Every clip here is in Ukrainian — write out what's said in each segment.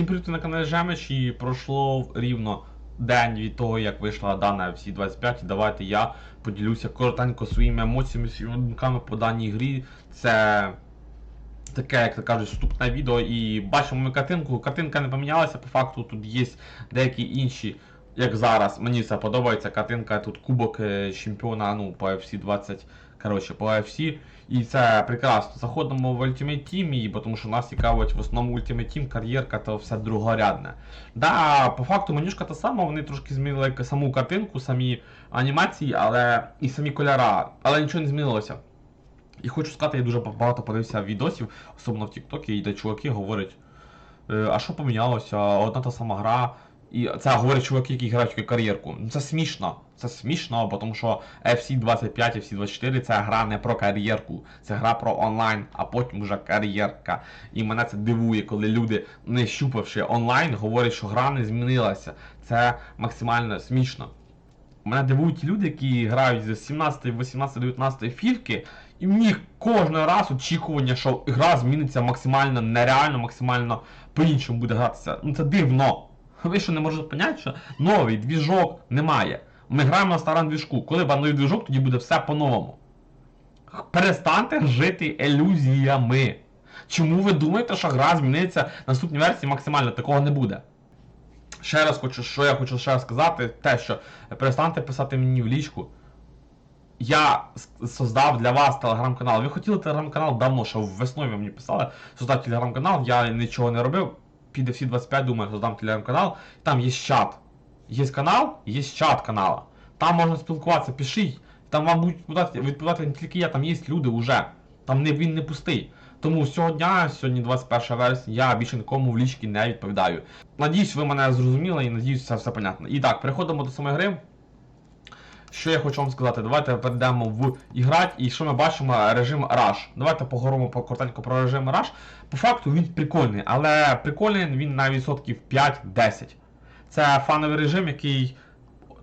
Всім привіт на каналі Жемич і пройшло рівно день від того, як вийшла дана FC 25. І давайте я поділюся коротенько своїми емоціями, своїми думками по даній грі. Це таке, як то кажуть, вступне відео. І бачимо ми картинку. Картинка не помінялася, по факту тут є деякі інші. Як зараз, мені це подобається. Картинка тут кубок е, чемпіона ну, по FC 20. Коротше, по UFC. І це прекрасно. Заходимо в Ultimate Team, тому що нас цікавить в основному Ultimate Team, кар'єрка та все другорядне. Да, по факту менюшка та сама, вони трошки змінили саму картинку, самі анімації, але і самі кольора, але нічого не змінилося. І хочу сказати, я дуже багато подивився відосів, особливо в TikTok, і де чуваки говорять, «Е, а що помінялося, одна та сама гра. І це говорять чуваки, які грають кар'єрку. Ну це смішно. Це смішно, бо тому що FC 25, FC 24 це гра не про кар'єрку, це гра про онлайн, а потім вже кар'єрка. І мене це дивує, коли люди, не щупавши онлайн, говорять, що гра не змінилася. Це максимально смішно. Мене дивують люди, які грають з 17, 18, 19 фівки, і в них кожен раз очікування, що гра зміниться максимально нереально, максимально по-іншому буде гратися. Ну це дивно. Ви що не можете поняти, що новий двіжок немає. Ми граємо на старому двіжку. Коли новий двіжок, тоді буде все по-новому. Перестаньте жити ілюзіями. Чому ви думаєте, що гра зміниться в наступній версії максимально? Такого не буде. Ще раз хочу, що я хочу ще раз сказати, те, що перестаньте писати мені в лічку. Я создав для вас телеграм-канал. Ви хотіли телеграм-канал давно, що весною ви мені писали. Создав телеграм-канал, я нічого не робив. Піде всі 25, думаю, задам телеграм-канал. Там є чат. Є канал, є чат канала. Там можна спілкуватися, пишіть. Там вам будуть відповідати, не тільки я, там є люди вже. Там не, він не пустий. Тому сьогодні, сьогодні 21 вересня, я більше нікому в лічки не відповідаю. Надіюсь, ви мене зрозуміли і надіюсь, це все понятно. І так, переходимо до самої гри. Що я хочу вам сказати? Давайте перейдемо в іграть, і що ми бачимо? Режим Rush. Давайте поговоримо по коротенько про режим Rush. По факту він прикольний, але прикольний він на відсотків 5-10. Це фановий режим, який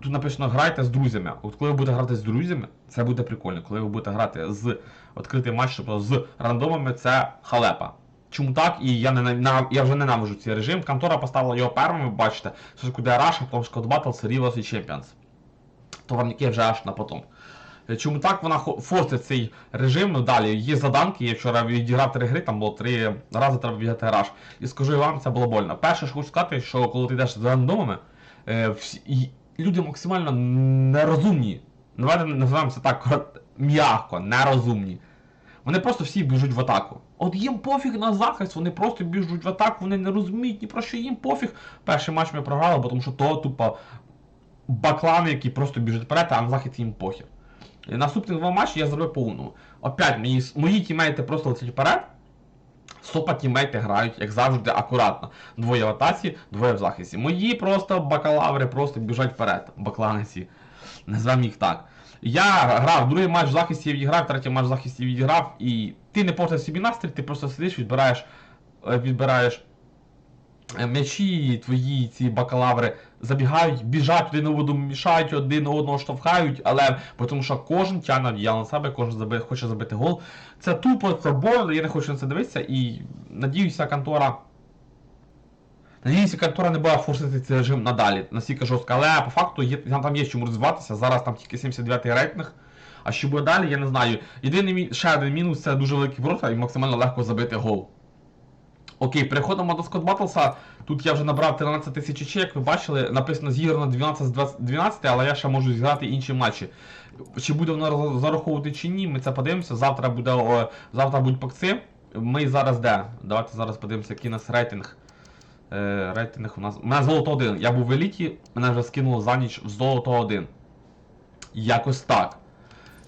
тут написано грайте з друзями. От коли ви будете грати з друзями, це буде прикольно. Коли ви будете грати з відкритий матч, тобто з рандомами, це халепа. Чому так? І я не я вже ненавижу цей режим. Контора поставила його першим, ви бачите, спочатку де Rush, а потім Scott Battles, Rivals і Champions. Товарники вже аж на потом. Е, Чому так вона форсить цей режим? Ну далі є заданки. Я вчора відіграв три гри, там було три рази треба бігати раш. І скажу вам, це було больно. Перше, що хочу сказати, що коли ти йдеш за рандомами, е, всі, люди максимально нерозумні. Називаємо це так м'яко, нерозумні. Вони просто всі біжуть в атаку. От їм пофіг на захист, вони просто біжуть в атаку, вони не розуміють ні про що їм пофіг. Перший матч ми програли, бо тому що то тупо баклани, які просто біжать вперед, а на захід їм похер. І наступні два матчі я зробив по умному. Опять мої, мої тімейти просто летять вперед. Сопа тімейти грають, як завжди, акуратно. Двоє в атаці, двоє в захисті. Мої просто бакалаври просто біжать вперед. Бакланиці. Назвемо їх так. Я грав, другий матч в захисті відіграв, третій матч в захисті відіграв, і ти не портиш собі настрій, ти просто сидиш, відбираєш, е, відбираєш м'ячі, твої ці бакалаври забігають, біжать один одному, мішають, один одного штовхають, але тому що кожен тягне одіяло на себе, кожен заби, хоче забити гол. Це тупо, це я не хочу на це дивитися і надіюся, контора. Надіюся, контора не буде форсити цей режим надалі, настільки жорстко, але по факту є, там є чому розвиватися. Зараз там тільки 79-й рейтинг. А що буде далі, я не знаю. Єдиний ще один мінус це дуже великі ворота і максимально легко забити гол. Окей, переходимо до Scott Battlesa. Тут я вже набрав 13 тисяч очей, як ви бачили, написано зіграно 12 з 20 12, але я ще можу зіграти інші матчі. Чи буде воно зараховувати чи ні, ми це подивимося. Завтра буде о, завтра будуть пакци. Ми зараз де? Давайте зараз подивимося, який у нас рейтинг. Е, рейтинг у нас. У мене золото 1. Я був в еліті, мене вже скинуло за ніч в золото 1. Якось так.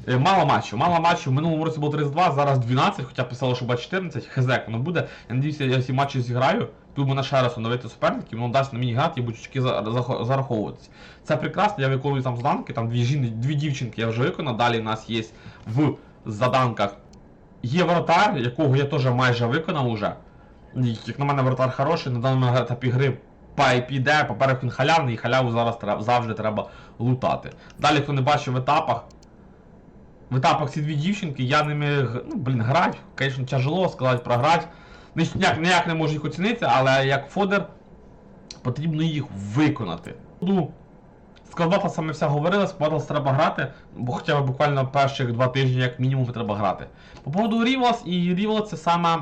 Е, Мало матчів, мало матчів. В минулому році було 32, зараз 12, хоча писало, що буде 14, хз, воно буде. Я надіюся, я всі матчі зіграю. Тут мене ще раз оновити суперників, воно дасть на мені грати і за- зараховуватися. Це прекрасно, я виконую там заданки, там дві, жін... дві дівчинки я вже виконав, далі в нас є в заданках. Є воротар, якого я теж майже виконав уже. Як на мене воротар хороший, на даному етапі гри піде, по-перше, він халявний, і халяву зараз завжди треба лутати. Далі, хто не бачив в етапах, в етапах ці дві дівчинки, я ними, ну, блін, грати, звісно, тяжело сказати програти. Ніяк, ніяк не можу їх оцінити, але як фодер потрібно їх виконати. Ну, з Складбатласами вся говорила, з треба грати, бо хоча б буквально перших два тижні, як мінімум, треба грати. По поводу Рівелас, і Рівелас це саме,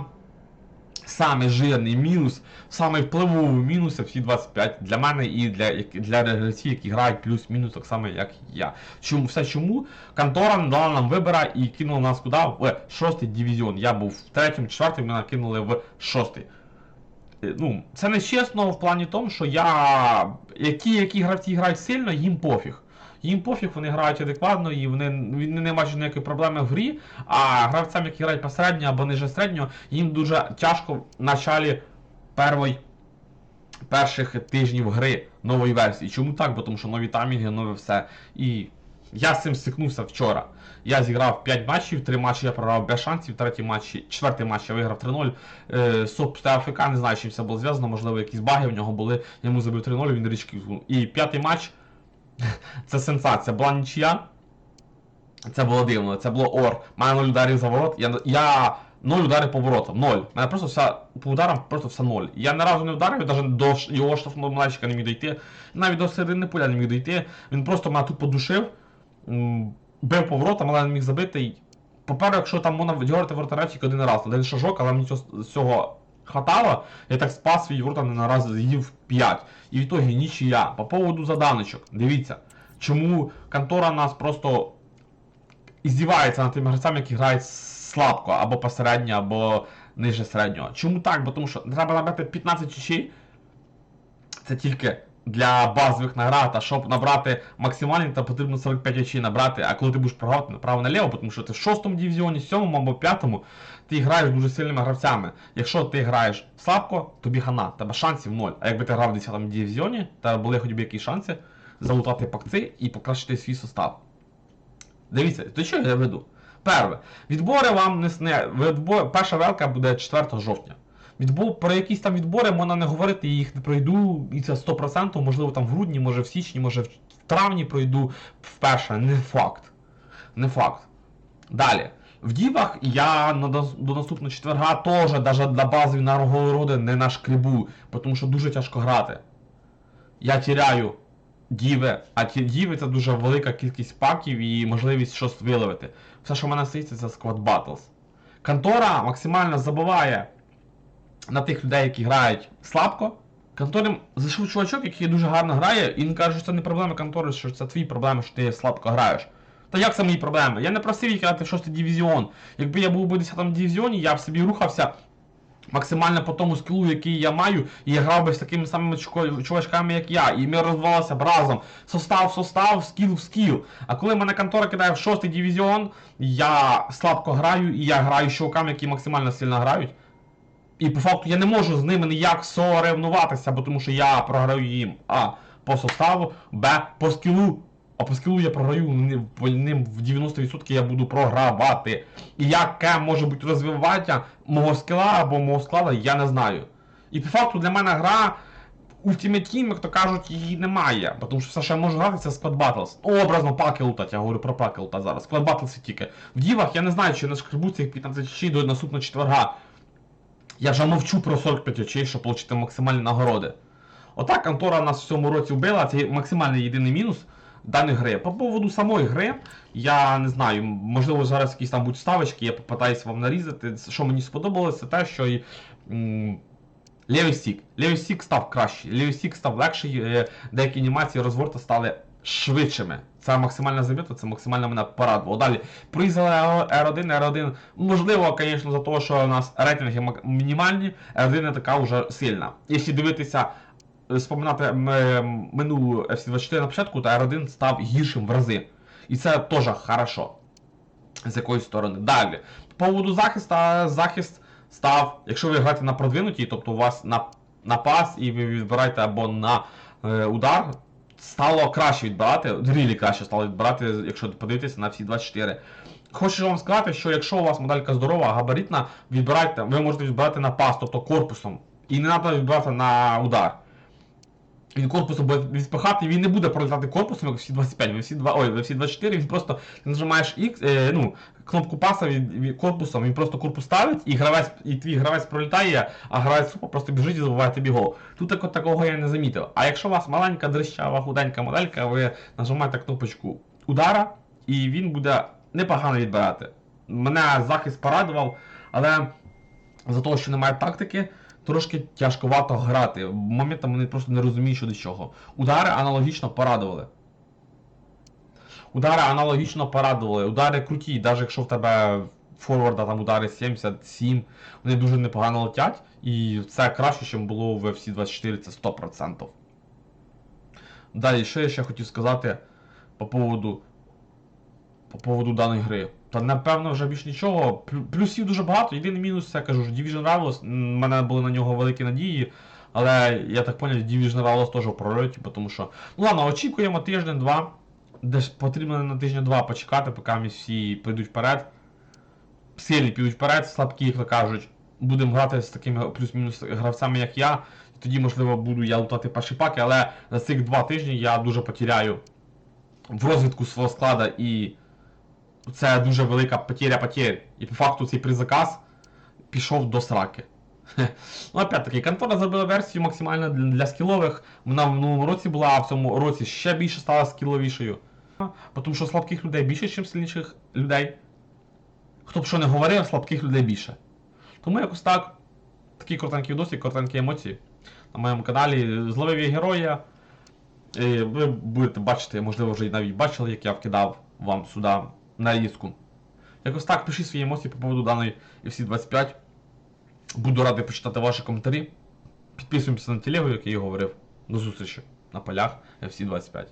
саме жирний мінус, саме впливовий мінус всі 25 для мене і для, для гравців, які грають плюс-мінус так само, як я. Чому все чому? Контора дала нам вибора і кинула нас куди? В шостий дивізіон. Я був в третьому, четвертому, мене кинули в шостий. Е, Ну, це не чесно в плані тому, що я. Які, які гравці грають сильно, їм пофіг. Їм пофіг, вони грають адекватно і вони, вони не бачать ніякої проблеми в грі. А гравцям, які грають посередньо або ниже середнього, їм дуже тяжко в началі першої, перших тижнів гри нової версії. Чому так? Бо тому що нові таймінги, нове все. І я з цим стикнувся вчора. Я зіграв 5 матчів, 3 матчі я програв без шансів, третій матч, четвертий матч я виграв 3-0. Е, Соп ФК, не знаю, чим це було зв'язано, можливо, якісь баги в нього були. Йому забив 3-0, він річки. І п'ятий матч це сенсація. Була нічия. Це було дивно, це було ор. Має 0 ударів за ворот. Я, я 0 ударів по воротам. 0. Мене просто вся по ударам просто все 0. Я ні разу не вдарив, навіть до його штрафного мальчика не міг дійти. Навіть до середини поля не міг дійти. Він просто мене тут подушив, бив по воротам, але не міг забити. І Попереду, якщо там можна дьорити вратаря тільки один раз, один шажок, але мені цього хватало, я так спас свій ворота не на раз з'їв 5. І в ітогі нічия. По поводу заданочок, дивіться, чому контора нас просто іздівається над тими гравцями, які грають слабко, або посередньо, або ниже середнього. Чому так? Бо тому що треба набрати 15 очей. Це тільки для базових наград, а щоб набрати максимальний, то потрібно 45 очей набрати, а коли ти будеш програвати направо наліво, тому що ти в шостому дивізіоні, сьомому або п'ятому, ти граєш дуже сильними гравцями. Якщо ти граєш слабко, тобі хана, тебе шансів ноль. А якби ти грав в 10 дивізіоні, то були хоч би якісь шанси залутати пакци і покращити свій состав. Дивіться, до чого я веду? Перше, відбори вам не сне. Відбор, перша велка буде 4 жовтня. Відбор, про якісь там відбори можна не говорити, я їх не пройду, і це 100%, можливо, там в грудні, може в січні, може в травні пройду вперше. Не факт. Не факт. Далі. В дівах я до наступного четверга теж навіть для базові нагороди не нашкребу, тому що дуже тяжко грати. Я тіряю діви, а ті діви це дуже велика кількість паків і можливість щось виловити. Все, що в мене стоїть, це Squad Battles. Контора максимально забуває на тих людей, які грають слабко. Конторі зайшов чувачок, який дуже гарно грає, і він каже, що це не проблема контори, що це твої проблеми, що ти слабко граєш. Та як це мої проблеми? Я не просив їх грати в 6 дивізіон. Якби я був би в 10 дивізіоні, я б собі рухався максимально по тому скілу, який я маю, і я грав би з такими самими чувачками, як я, і ми розвивалися б разом. Состав, состав, скіл в скіл. А коли мене контора кидає в 6 дивізіон, я слабко граю, і я граю з чуваками, які максимально сильно грають. І по факту я не можу з ними ніяк соревнуватися, бо тому що я програю їм А по составу, Б по скілу. А по скілу я програю ним в 90% я буду програвати. І яке може бути розвивання мого скіла або мого складу, я не знаю. І по факту для мене гра Ultimate Team, як то кажуть, її немає. Тому що все, що я можу грати, це Squad Battles. Образно паки я говорю про паки зараз. Squad Battles тільки. В дівах я не знаю, чи не шкребу цих 15 очей до наступного четверга. Я вже мовчу про 45 очей, щоб отримати максимальні нагороди. Отак контора нас в цьому році вбила, це максимальний єдиний мінус даної гри. По поводу самої гри, я не знаю, можливо, зараз якісь там будуть ставочки, я попитаюся вам нарізати. Що мені сподобалося, те, що і, м, лівий стік. Лівий стік став кращий, лівий стік став легший, е, деякі анімації розворота стали швидшими. Це максимальна замітка, це максимально мене порадувало. Далі, приїздили R1, R1, можливо, звісно, за те, що у нас рейтинги мінімальні, R1 не така вже сильна. Якщо дивитися, е, споминати м- минулу FC24 на початку, то R1 став гіршим в рази. І це теж хорошо. З якоїсь сторони. Далі. По поводу захисту, захист став, якщо ви граєте на продвинутій, тобто у вас на, на пас і ви відбираєте або на е, удар, стало краще відбирати, рілі краще стало відбирати, якщо подивитися на всі 24. Хочу вам сказати, що якщо у вас моделька здорова, габаритна, відбирайте, ви можете відбирати на пас, тобто корпусом. І не треба відбирати на удар. Він корпусом буде відпихати, він не буде пролітати корпусом, як всі 25, ви всі 2, ой, всі 24, він просто ти нажимаєш X, е, ну, кнопку паса від, від корпусом, він просто корпус ставить, і гравець, і твій гравець пролітає, а гравець супа просто біжить і забуває тобі гол. Тут так, такого я не замітив. А якщо у вас маленька дрищава, худенька моделька, ви нажимаєте кнопочку удара, і він буде непогано відбирати. Мене захист порадував, але за того, що немає тактики, трошки тяжковато грати. Моментами вони просто не розуміють, що до чого. Удари аналогічно порадували. Удари аналогічно порадували. Удари круті, навіть якщо в тебе форварда там удари 77, вони дуже непогано летять. І це краще, ніж було в FC 24, це 100%. Далі, що я ще хотів сказати по поводу по поводу даної гри. Та напевно вже більш нічого. Плюсів дуже багато. Єдиний мінус, це кажу, ж, Division Rivals, в мене були на нього великі надії. Але я так поняв, Division Rivals теж в прольоті, тому що. Ну ладно, очікуємо тиждень-два. Десь потрібно на тижня-два почекати, поки ми всі підуть вперед. Сильні підуть вперед, слабкі, як кажуть. Будемо грати з такими плюс-мінус гравцями, як я. Тоді, можливо, буду я лутати перші паки, але за цих два тижні я дуже потеряю в розвитку свого склада і це дуже велика потеря потерь. І по факту цей призаказ пішов до сраки. Ну, опять-таки, контора зробила версію максимально для, для скілових. Вона в минулому році була, а в цьому році ще більше стала скіловішою. Тому що слабких людей більше, ніж сильніших людей. Хто б що не говорив, слабких людей більше. Тому якось так. Такі коротенькі відоси, коротенькі емоції на моєму каналі. Зловив я героя. І ви будете бачити, можливо, вже навіть бачили, як я вкидав вам сюди нарізку. Якось так, пишіть свої емоції по поводу даної FC25. Буду радий почитати ваші коментарі. Підписуємося на телегу, як я і говорив. До зустрічі на полях FC25.